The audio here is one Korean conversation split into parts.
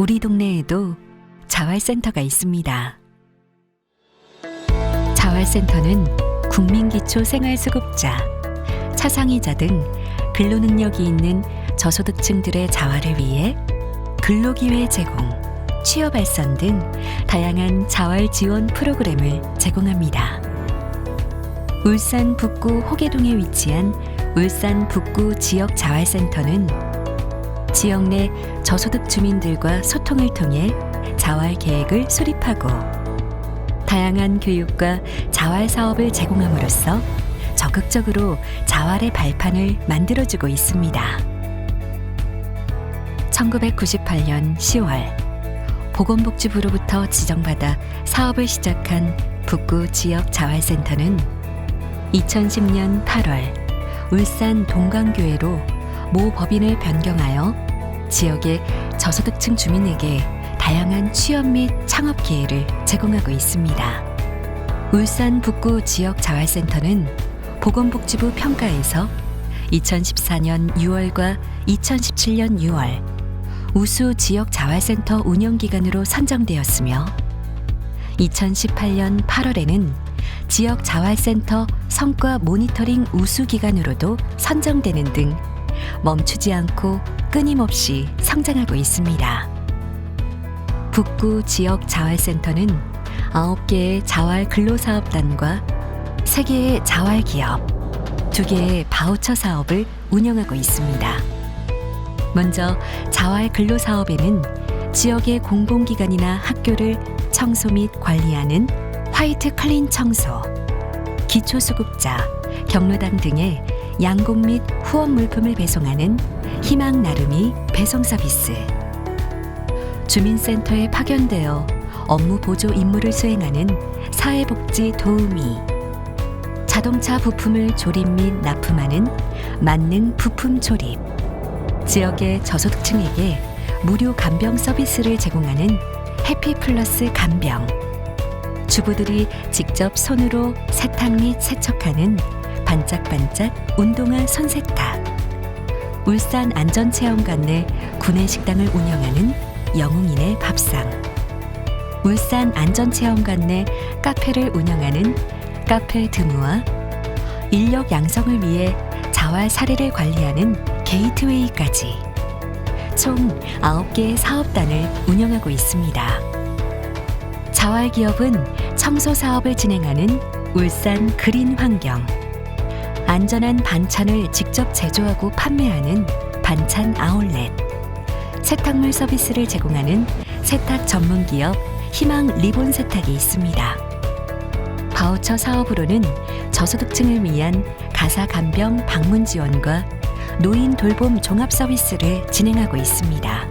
우리 동네에도 자활센터가 있습니다. 자활센터는 국민기초생활수급자, 차상위자 등 근로능력이 있는 저소득층들의 자활을 위해 근로기회 제공, 취업 발선 등 다양한 자활 지원 프로그램을 제공합니다. 울산 북구 호계동에 위치한 울산 북구 지역 자활센터는 지역 내 저소득 주민들과 소통을 통해 자활 계획을 수립하고 다양한 교육과 자활 사업을 제공함으로써 적극적으로 자활의 발판을 만들어주고 있습니다. 1998년 10월 보건복지부로부터 지정받아 사업을 시작한 북구 지역 자활센터는 2010년 8월 울산 동강교회로 모 법인을 변경하여 지역의 저소득층 주민에게 다양한 취업 및 창업 기회를 제공하고 있습니다. 울산 북구 지역 자활센터는 보건복지부 평가에서 2014년 6월과 2017년 6월 우수 지역 자활센터 운영 기관으로 선정되었으며 2018년 8월에는 지역 자활센터 성과 모니터링 우수 기관으로도 선정되는 등 멈추지 않고 끊임없이 성장하고 있습니다. 북구 지역 자활센터는 9개의 자활 근로사업단과 3개의 자활 기업, 2개의 바우처 사업을 운영하고 있습니다. 먼저 자활 근로사업에는 지역의 공공기관이나 학교를 청소 및 관리하는 화이트 클린 청소, 기초수급자, 경로당 등의 양곡 및 후원 물품을 배송하는 희망 나눔이 배송 서비스, 주민센터에 파견되어 업무 보조 임무를 수행하는 사회복지 도우미, 자동차 부품을 조립 및 납품하는 만능 부품 조립, 지역의 저소득층에게 무료 간병 서비스를 제공하는 해피플러스 간병, 주부들이 직접 손으로 세탁 및 세척하는 반짝반짝 운동화 손세탁, 울산 안전체험관 내 구내 식당을 운영하는 영웅인의 밥상, 울산 안전체험관 내 카페를 운영하는 카페 드무와 인력 양성을 위해 자활 사례를 관리하는 게이트웨이까지 총 9개의 사업단을 운영하고 있습니다. 자활 기업은 청소 사업을 진행하는 울산 그린 환경, 안전한 반찬을 직접 제조하고 판매하는 반찬 아울렛, 세탁물 서비스를 제공하는 세탁 전문 기업 희망 리본 세탁이 있습니다. 바우처 사업으로는 저소득층을 위한 가사 간병 방문 지원과 노인 돌봄 종합 서비스를 진행하고 있습니다.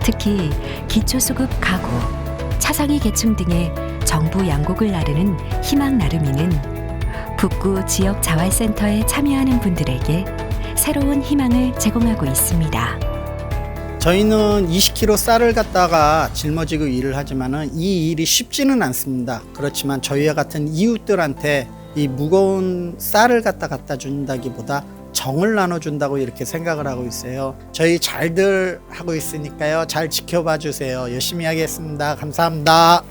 특히 기초수급 가구, 차상위 계층 등의 정부 양곡을 나르는 희망 나름이는 북구 지역 자활센터에 참여하는 분들에게 새로운 희망을 제공하고 있습니다. 저희는 20kg 쌀을 갖다가 짊어지고 일을 하지만은 이 일이 쉽지는 않습니다. 그렇지만 저희와 같은 이웃들한테 이 무거운 쌀을 갖다 갖다 준다기보다 정을 나눠준다고 이렇게 생각을 하고 있어요. 저희 잘들 하고 있으니까요. 잘 지켜봐 주세요. 열심히 하겠습니다. 감사합니다.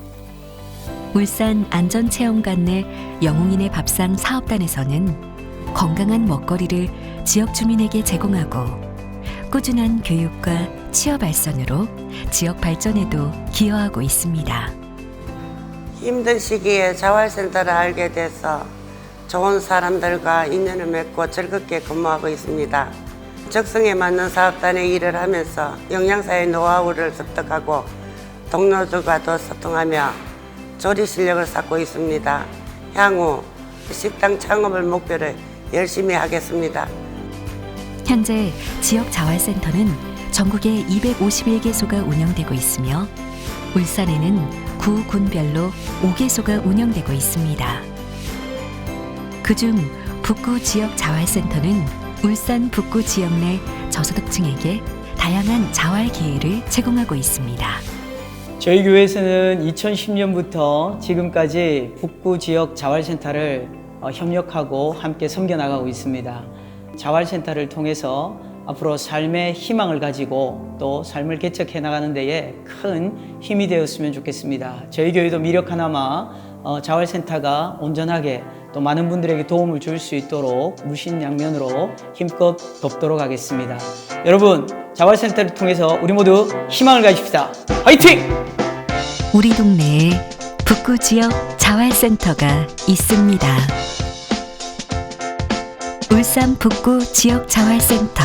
울산 안전체험관 내 영웅인의 밥상 사업단에서는 건강한 먹거리를 지역 주민에게 제공하고 꾸준한 교육과 취업 발전으로 지역 발전에도 기여하고 있습니다. 힘든 시기에 자활센터를 알게 돼서 좋은 사람들과 인연을 맺고 즐겁게 근무하고 있습니다. 적성에 맞는 사업단에 일을 하면서 영양사의 노하우를 습득하고 동료들과도 소통하며 조리 실력을 쌓고 있습니다. 향후 식당 창업을 목표로 열심히 하겠습니다. 현재 지역 자활센터는 전국에 251개소가 운영되고 있으며 울산에는 구 군별로 5개소가 운영되고 있습니다. 그중 북구 지역 자활센터는 울산 북구 지역 내 저소득층에게 다양한 자활 기회를 제공하고 있습니다. 저희 교회에서는 2010년부터 지금까지 북구 지역 자활센터를 어, 협력하고 함께 섬겨나가고 있습니다. 자활센터를 통해서 앞으로 삶의 희망을 가지고 또 삶을 개척해 나가는 데에 큰 힘이 되었으면 좋겠습니다. 저희 교회도 미력 하나마 어, 자활센터가 온전하게 또 많은 분들에게 도움을 줄 수 있도록 무신양면으로 힘껏 돕도록 하겠습니다. 여러분, 자활센터를 통해서 우리 모두 희망을 가집시다. 화이팅! 우리 동네에 북구 지역 자활센터가 있습니다. 울산 북구 지역 자활센터